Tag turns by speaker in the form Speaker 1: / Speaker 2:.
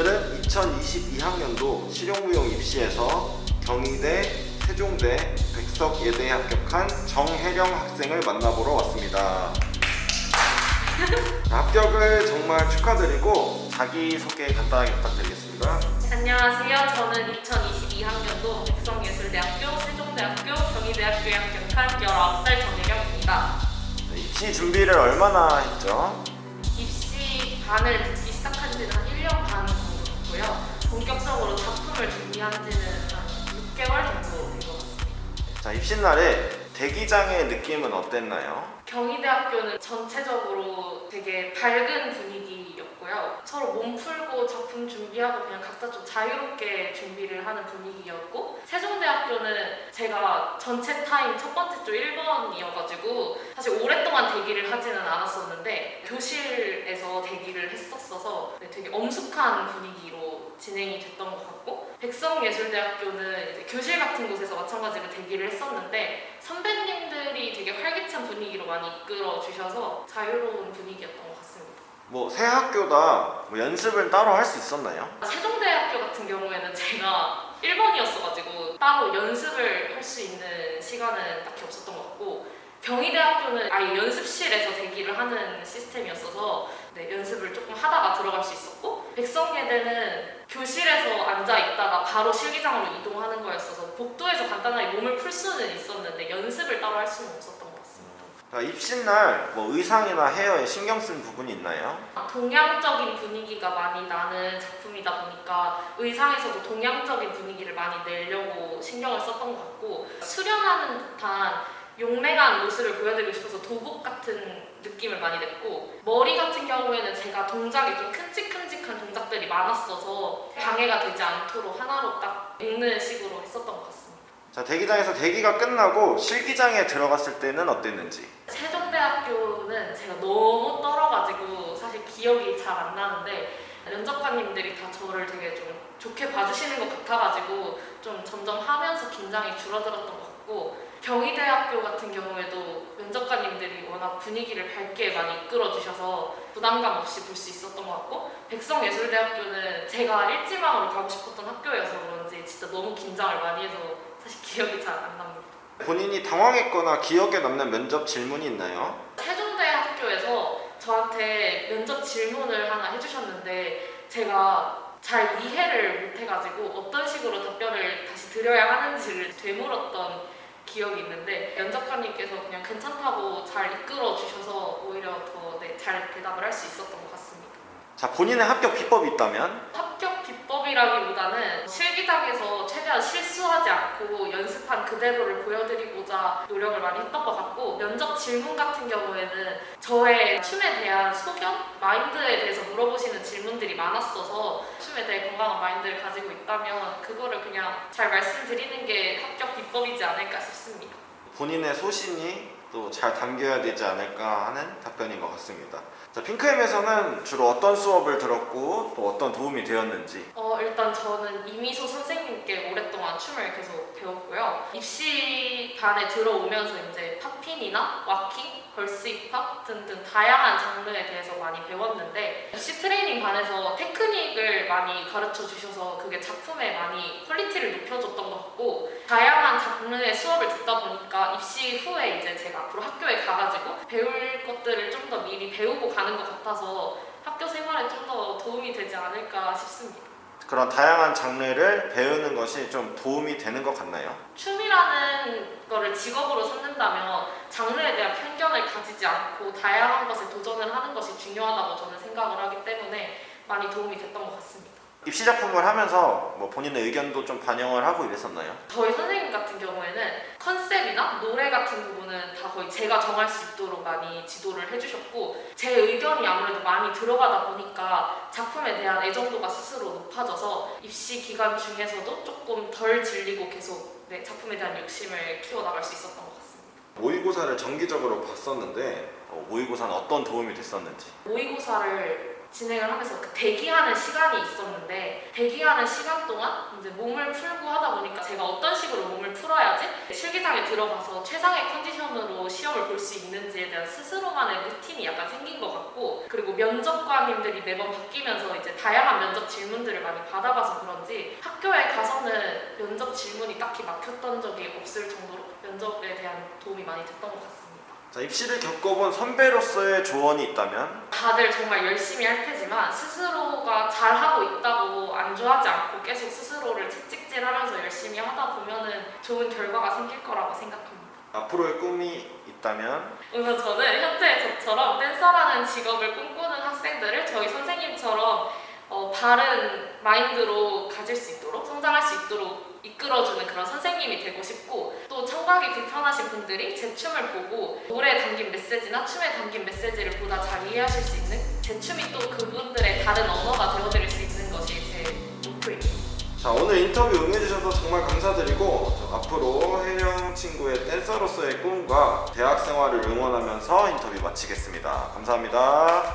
Speaker 1: 오늘은 2022학년도 실용무용 입시에서 경희대, 세종대, 백석예대에 합격한 정혜령 학생을 만나보러 왔습니다. 합격을 정말 축하드리고 자기소개 간단하게 부탁드리겠습니다.
Speaker 2: 안녕하세요. 저는 2022학년도 백성예술대학교, 세종대학교, 경희대학교에 합격한 19살 정혜경입니다.
Speaker 1: 네, 입시 준비를 얼마나 했죠?
Speaker 2: 입시 반을 듣기 시작한 지는 한 1년 반 됐고요. 본격적으로 작품을 준비한 지는 한 6개월 정도 된 것 같습니다.
Speaker 1: 자, 입시날에 대기장의 느낌은 어땠나요?
Speaker 2: 경희대학교는 전체적으로 되게 밝은 분위기 였고요. 서로 몸 풀고 작품 준비하고 그냥 각자 좀 자유롭게 준비를 하는 분위기였고 세종대학교는 제가 전체 타임 첫 번째 주 1번이어가지고 사실 오랫동안 대기를 하지는 않았었는데 교실에서 대기를 했었어서 네, 되게 엄숙한 분위기로 진행이 됐던 것 같고 백성예술대학교는 교실 같은 곳에서 마찬가지로 대기를 했었는데 선배님들이 되게 활기찬 분위기로 많이 이끌어 주셔서 자유로운 분위기였던 것 같습니다.
Speaker 1: 뭐 새 학교다 뭐 연습을 따로 할 수 있었나요?
Speaker 2: 세종대학교 같은 경우에는 제가 1번이었어가지고 따로 연습을 할 수 있는 시간은 딱히 없었던 것 같고 경희대학교는 아예 연습실에서 대기를 하는 시스템이었어서 네, 연습을 조금 하다가 들어갈 수 있었고 백성예대는 교실에서 앉아 있다가 바로 실기장으로 이동하는 거였어서 복도에서 간단하게 몸을 풀 수는 있었는데 연습을 따로 할 수는 없었던 것 같
Speaker 1: 입시날 뭐 의상이나 헤어에 신경 쓴 부분이 있나요?
Speaker 2: 동양적인 분위기가 많이 나는 작품이다 보니까 의상에서도 동양적인 분위기를 많이 내려고 신경을 썼던 것 같고 수련하는 듯한 용맹한 모습을 보여드리고 싶어서 도복 같은 느낌을 많이 냈고 머리 같은 경우에는 제가 동작이 좀 큼직큼직한 동작들이 많았어서 방해가 되지 않도록 하나로 딱 묶는 식으로 했었던 것 같습니다.
Speaker 1: 자, 대기장에서 대기가 끝나고 실기장에 들어갔을 때는 어땠는지?
Speaker 2: 세종대학교는 제가 너무 떨어가지고 사실 기억이 잘 안 나는데 면접관님들이 다 저를 되게 좀 좋게 봐주시는 것 같아가지고 좀 점점 하면서 긴장이 줄어들었던 것 같고 경희대학교 같은 경우에도 면접관님들이 워낙 분위기를 밝게 많이 이끌어주셔서 부담감 없이 볼 수 있었던 것 같고 백성예술대학교는 제가 일지망으로 가고 싶었던 학교여서 그런지 진짜 너무 긴장을 많이 해서 사실 기억이 잘 안 납니다.
Speaker 1: 본인이 당황했거나 기억에 남는 면접 질문이 있나요?
Speaker 2: 세종대 학교에서 저한테 면접 질문을 하나 해주셨는데 제가 잘 이해를 못해가지고 어떤 식으로 답변을 다시 드려야 하는지를 되물었던 기억이 있는데 면접관님께서 그냥 괜찮다고 잘 이끌어 주셔서 오히려 더잘 대답을 할 수 있었던 것 같습니다.
Speaker 1: 자, 본인의 합격 비법이 있다면?
Speaker 2: 합격 비법이라기보다는 실 기장에서 최대한 실수하지 않고 연습한 그대로를 보여드리고자 노력을 많이 했던 것 같고 면접 질문 같은 경우에는 저의 춤에 대한 소견, 마인드에 대해서 물어보시는 질문들이 많았어서 춤에 대해 건강한 마인드를 가지고 있다면 그거를 그냥 잘 말씀드리는 게 합격 비법이지 않을까 싶습니다.
Speaker 1: 본인의 소신이 또 잘 담겨야 되지 않을까 하는 답변인 것 같습니다. 자, 핑크엠에서는 주로 어떤 수업을 들었고 또 어떤 도움이 되었는지
Speaker 2: 어, 일단 저는 이미소 선생님께 오랫동안 춤을 계속 배웠고요. 입시반에 들어오면서 이제 팝핀이나 와킹, 걸스 힙합 등등 다양한 장르에 대해서 많이 배웠는데 입시 트레이닝 반에서 테크닉을 많이 가르쳐 주셔서 그게 작품에 많이 퀄리티를 높여줬던 것 같고 다양한 장르의 수업을 듣다 보니까 입시 후에 이제 제가 앞으로 학교에 가가지고 배울 것들을 좀 더 미리 배우고 가는 것 같아서 학교 생활에 좀 더 도움이 되지 않을까 싶습니다.
Speaker 1: 그런 다양한 장르를 배우는 것이 좀 도움이 되는 것 같나요?
Speaker 2: 춤이라는 거를 직업으로 삼는다면 장르에 대한 편견을 가지지 않고 다양한 것에 도전을 하는 것이 중요하다고 저는 생각을 하기 때문에 많이 도움이 됐던 것 같습니다.
Speaker 1: 입시 작품을 하면서 뭐 본인의 의견도 좀 반영을 하고 이랬었나요?
Speaker 2: 저희 선생님 같은 경우에는 컨셉이나 노래 같은 부분은 다 거의 제가 정할 수 있도록 많이 지도를 해주셨고 제 의견이 아무래도 많이 들어가다 보니까 작품에 대한 애정도가 스스로 높아져서 입시 기간 중에서도 조금 덜 질리고 계속 네, 작품에 대한 욕심을 키워나갈 수 있었던 것 같습니다.
Speaker 1: 모의고사를 정기적으로 봤었는데 어, 모의고사는 어떤 도움이 됐었는지
Speaker 2: 모의고사를 진행을 하면서 그 대기하는 시간이 있었는데 대기하는 시간 동안 이제 몸을 풀고 하다 보니까 제가 어떤 식으로 몸을 풀어야지 실기장에 들어가서 최상의 컨디션으로 시험을 볼 수 있는지에 대한 스스로만의 루틴이 약간 생긴 것 같고 그리고 면접관님들이 매번 바뀌면서 이제 다양한 면접 질문들을 많이 받아봐서 그런지 학교에 가서는 면접 질문이 딱히 막혔던 적이 없을 정도로 면접에 대한 도움이 많이 됐던 것 같습니다.
Speaker 1: 자, 입시를 겪어본 선배로서의 조언이 있다면
Speaker 2: 다들 정말 열심히 할 테지만 스스로가 잘하고 있다고 안주하지 않고 계속 스스로를 채찍질하면서 열심히 하다 보면은 좋은 결과가 생길 거라고 생각합니다.
Speaker 1: 앞으로의 꿈이 있다면
Speaker 2: 우선 저는 현재 저처럼 댄서라는 직업을 꿈꾸는 학생들을 저희 선생님처럼 어, 바른 마인드로 가질 수 있도록 성장할 수 있도록 이끌어주는 그런 선생님이 되고 싶고 또 청각이 불편하신 분들이 제 춤을 보고 노래에 담긴 메시지나 춤에 담긴 메시지를 보다 잘 이해하실 수 있는 제 춤이 또 그분들의 다른 언어가 되어드릴 수 있는 것이 제 목표입니다.
Speaker 1: 자 오늘 인터뷰 응해주셔서 정말 감사드리고 저 앞으로 혜령 친구의 댄서로서의 꿈과 대학 생활을 응원하면서 인터뷰 마치겠습니다. 감사합니다.